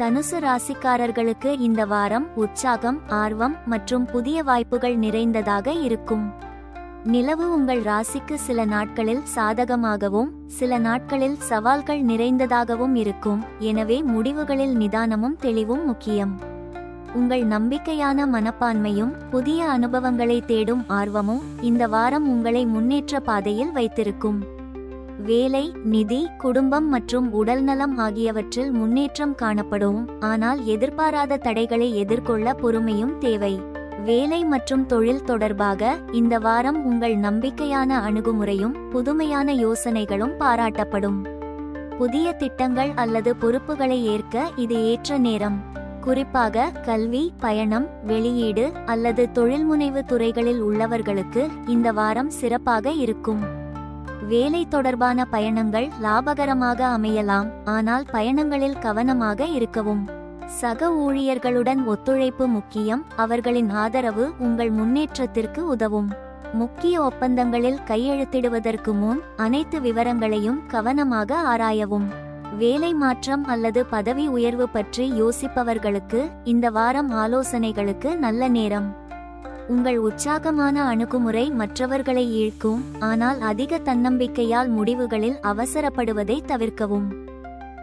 தனுசு ராசிக்காரர்களுக்கு இந்த வாரம் உற்சாகம் ஆர்வம் மற்றும் புதிய வாய்ப்புகள் நிறைந்ததாக இருக்கும். நிலவு உங்கள் ராசிக்கு சில நாட்களில் சாதகமாகவும் சில நாட்களில் சவால்கள் நிறைந்ததாகவும் இருக்கும். எனவே முடிவுகளில் நிதானமும் தெளிவும் முக்கியம். உங்கள் நம்பிக்கையான மனப்பான்மையும் புதிய அனுபவங்களை தேடும் ஆர்வமும் இந்த வாரம் உங்களை முன்னேற்ற பாதையில் வைத்திருக்கும். வேலை நிதி குடும்பம் மற்றும் உடல்நலம் ஆகியவற்றில் முன்னேற்றம் காணப்படும். ஆனால் எதிர்பாராத தடைகளை எதிர்கொள்ள பொறுமையும் தேவை. வேலை மற்றும் தொழில் தொடர்பாக இந்த வாரம் உங்கள் நம்பிக்கையான அணுகுமுறையும் புதுமையான யோசனைகளும் பாராட்டப்படும். புதிய திட்டங்கள் அல்லது பொறுப்புகளை ஏற்க இது ஏற்ற நேரம். குறிப்பாக கல்வி பயணம் வெளியீடு அல்லது தொழில்முனைவு துறைகளில் உள்ளவர்களுக்கு இந்த வாரம் சிறப்பாக இருக்கும். வேலை தொடர்பான பயணங்கள் லாபகரமாக அமையலாம் ஆனால் பயணங்களில் கவனமாக இருக்கவும். சக ஊழியர்களுடன் ஒத்துழைப்பு முக்கியம் அவர்களின் ஆதரவு உங்கள் முன்னேற்றத்திற்கு உதவும். முக்கிய ஒப்பந்தங்களில் கையெழுத்திடுவதற்கு முன் அனைத்து விவரங்களையும் கவனமாக ஆராயவும். வேலை மாற்றம் அல்லது பதவி உயர்வு பற்றி யோசிப்பவர்களுக்கு இந்த வாரம் ஆலோசனைகளுக்கு நல்ல நேரம். உங்கள் உற்சாகமான அணுகுமுறை மற்றவர்களை ஈழ்க்கும் ஆனால் அதிக தன்னம்பிக்கையால் முடிவுகளில் அவசரப்படுவதை தவிர்க்கவும்.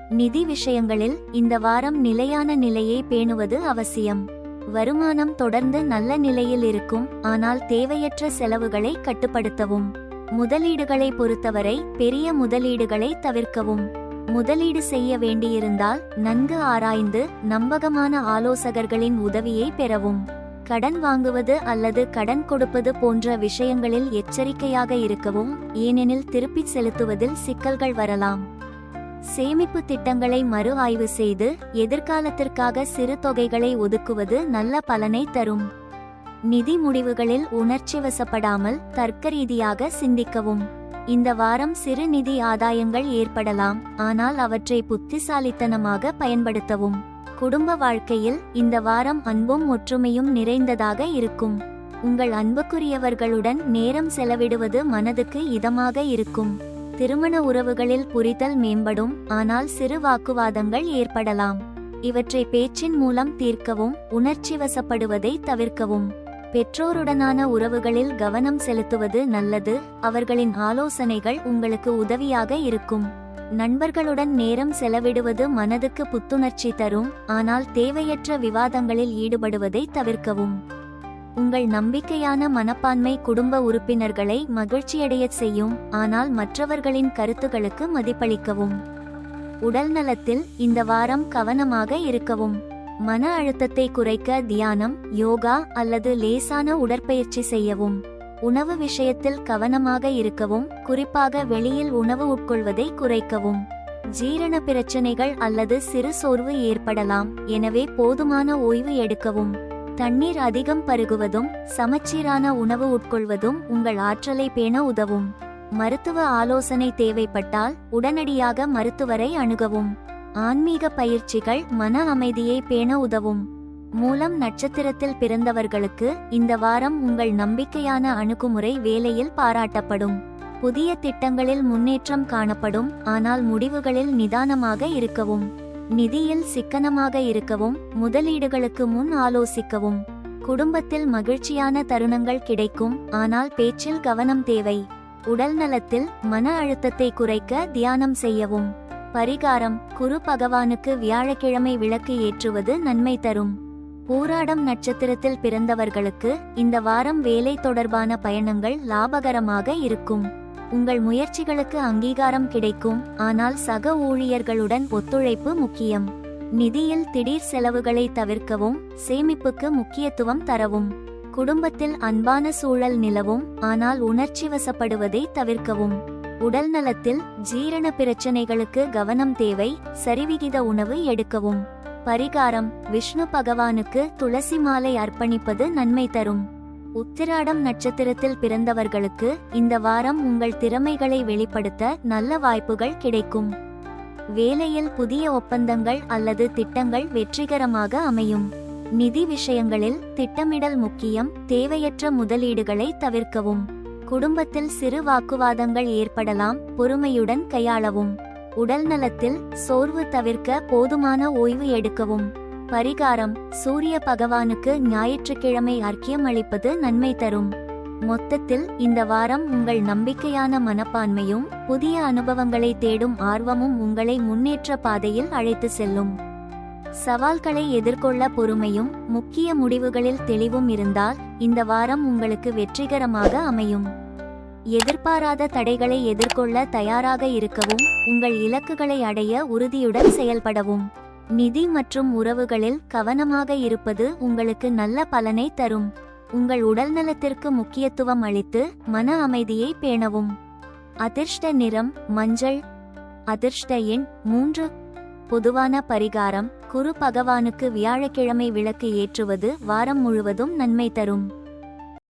நிதி விஷயங்களில் இந்த வாரம் நிலையான நிலையை பேணுவது அவசியம். வருமானம் தொடர்ந்து நல்ல நிலையில் இருக்கும் ஆனால் தேவையற்ற செலவுகளை கட்டுப்படுத்தவும். முதலீடுகளை பொறுத்தவரை பெரிய முதலீடுகளை தவிர்க்கவும். முதலீடு செய்ய வேண்டியிருந்தால் நன்கு ஆராய்ந்து நம்பகமான ஆலோசகர்களின் உதவியை பெறவும். கடன் வாங்குவது அல்லது கடன் கொடுப்பது போன்ற விஷயங்களில் எச்சரிக்கையாக இருக்கவும் ஏனெனில் திருப்பிச் செலுத்துவதில் சிக்கல்கள் வரலாம். சேமிப்பு திட்டங்களை மறு ஆய்வு செய்து எதிர்காலத்திற்காக சிறு தொகைகளை ஒதுக்குவது நல்ல பலனை தரும். நிதி முடிவுகளில் உணர்ச்சி வசப்படாமல் தர்க்க தர்க்கரீதியாக சிந்திக்கவும். இந்த வாரம் சிறு நிதி ஆதாயங்கள் ஏற்படலாம் ஆனால் அவற்றை புத்திசாலித்தனமாக பயன்படுத்தவும். குடும்ப வாழ்க்கையில் இந்த வாரம் அன்பும் ஒற்றுமையும் நிறைந்ததாக இருக்கும். உங்கள் அன்புக்குரியவர்களுடன் நேரம் செலவிடுவது மனதுக்கு இதமாக இருக்கும். திருமண உறவுகளில் புரிதல் மேம்படும் ஆனால் சிறு வாக்குவாதங்கள் ஏற்படலாம். இவற்றை பேச்சின் மூலம் தீர்க்கவும் உணர்ச்சிவசப்படுவதை தவிர்க்கவும். பெற்றோருடனான உறவுகளில் கவனம் செலுத்துவது நல்லது அவர்களின் ஆலோசனைகள் உங்களுக்கு உதவியாக இருக்கும். நண்பர்களுடன் நேரம் செலவிடுவது மனதுக்கு புத்துணர்ச்சி தரும் ஆனால் தேவையற்ற விவாதங்களில் ஈடுபடுவதை தவிர்க்கவும். உங்கள் நம்பிக்கையான மனப்பான்மை குடும்ப உறுப்பினர்களை மகிழ்ச்சியடையச் செய்யும் ஆனால் மற்றவர்களின் கருத்துகளுக்கு மதிப்பளிக்கவும். உடல் நலத்தில் இந்த வாரம் கவனமாக இருக்கவும். மன அழுத்தத்தை குறைக்க தியானம் யோகா அல்லது லேசான உடற்பயிற்சி செய்யவும். உணவு விஷயத்தில் கவனமாக இருக்கவும் குறிப்பாக வெளியில் உணவு உட்கொள்வதை குறைக்கவும். ஜீரண பிரச்சனைகள் அல்லது சிறு சோர்வு ஏற்படலாம் எனவே போதுமான ஓய்வு எடுக்கவும். தண்ணீர் அதிகம் பருகுவதும் சமச்சீரான உணவு உட்கொள்வதும் உங்கள் ஆற்றலை பேண உதவும். மருத்துவ ஆலோசனை தேவைப்பட்டால் உடனடியாக மருத்துவரை அணுகவும். ஆன்மீக பயிற்சிகள் மன அமைதியை பேண உதவும். மூலம் நட்சத்திரத்தில் பிறந்தவர்களுக்கு இந்த வாரம் உங்கள் நம்பிக்கையான அணுகுமுறை வேலையில் பாராட்டப்படும். புதிய திட்டங்களில் முன்னேற்றம் காணப்படும் ஆனால் முடிவுகளில் நிதானமாக இருக்கவும் நிதியில் சிக்கனமாக இருக்கவும் முதலீடுகளுக்கு முன் ஆலோசிக்கவும். குடும்பத்தில் மகிழ்ச்சியான தருணங்கள் கிடைக்கும் ஆனால் பேச்சில் கவனம் தேவை. உடல் நலத்தில் மன அழுத்தத்தை குறைக்க தியானம் செய்யவும். பரிகாரம் குரு பகவானுக்கு வியாழக்கிழமை விளக்கு ஏற்றுவது நன்மை தரும். போராடம் நட்சத்திரத்தில் பிறந்தவர்களுக்கு இந்த வாரம் வேலை தொடர்பான பயணங்கள் லாபகரமாக இருக்கும். உங்கள் முயற்சிகளுக்கு அங்கீகாரம் கிடைக்கும். ஆனால் சக ஊழியர்களுடன் ஒத்துழைப்பு முக்கியம். நிதியில் திடீர் செலவுகளை தவிர்க்கவும் சேமிப்புக்கு முக்கியத்துவம் தரவும். குடும்பத்தில் அன்பான சூழல் நிலவும். ஆனால் உணர்ச்சி வசப்படுவதை தவிர்க்கவும். உடல் நலத்தில் ஜீரண பிரச்சனைகளுக்கு கவனம் தேவை. சரிவிகித உணவு எடுக்கவும். பரிகாரம் விஷ்ணு பகவானுக்கு துளசி மாலை அர்ப்பணிப்பது நன்மை தரும். உத்திராடம் நட்சத்திரத்தில் பிறந்தவர்களுக்கு இந்த வாரம் உங்கள் திறமைகளை வெளிப்படுத்த நல்ல வாய்ப்புகள் கிடைக்கும். வேலையில் புதிய ஒப்பந்தங்கள் அல்லது திட்டங்கள் வெற்றிகரமாக அமையும். நிதி விஷயங்களில் திட்டமிடல் முக்கியம் தேவையற்ற முதலீடுகளை தவிர்க்கவும். குடும்பத்தில் சிறு வாக்குவாதங்கள் ஏற்படலாம் பொறுமையுடன் கையாளவும். உடல் நலத்தில் சோர்வு தவிர்க்க போதுமான ஓய்வு எடுக்கவும். பரிகாரம் சூரிய பகவானுக்கு ஞாயிற்றுக்கிழமை அர்க்கியம் அளிப்பது நன்மை தரும். மொத்தத்தில் இந்த வாரம் உங்கள் நம்பிக்கையான மனப்பான்மையும் புதிய அனுபவங்களை தேடும் ஆர்வமும் உங்களை முன்னேற்ற பாதையில் அழைத்து செல்லும். சவால்களை எதிர்கொள்ள பொறுமையும் முக்கிய முடிவுகளில் தெளிவும் இருந்தால் இந்த வாரம் உங்களுக்கு வெற்றிகரமாக அமையும். எதிர்பாராத தடைகளை எதிர்கொள்ள தயாராக இருக்கவும் உங்கள் இலக்குகளை அடைய உறுதியுடன் செயல்படவும். நிதி மற்றும் உறவுகளில் கவனமாக இருப்பது உங்களுக்கு நல்ல பலனை தரும். உங்கள் உடல்நலத்திற்கு முக்கியத்துவம் அளித்து மன அமைதியை பேணவும். அதிர்ஷ்ட நிறம் மஞ்சள். அதிர்ஷ்ட எண் மூன்று. பொதுவான பரிகாரம் குரு பகவானுக்கு வியாழக்கிழமை விளக்கு ஏற்றுவது வாரம் முழுவதும் நன்மை தரும்.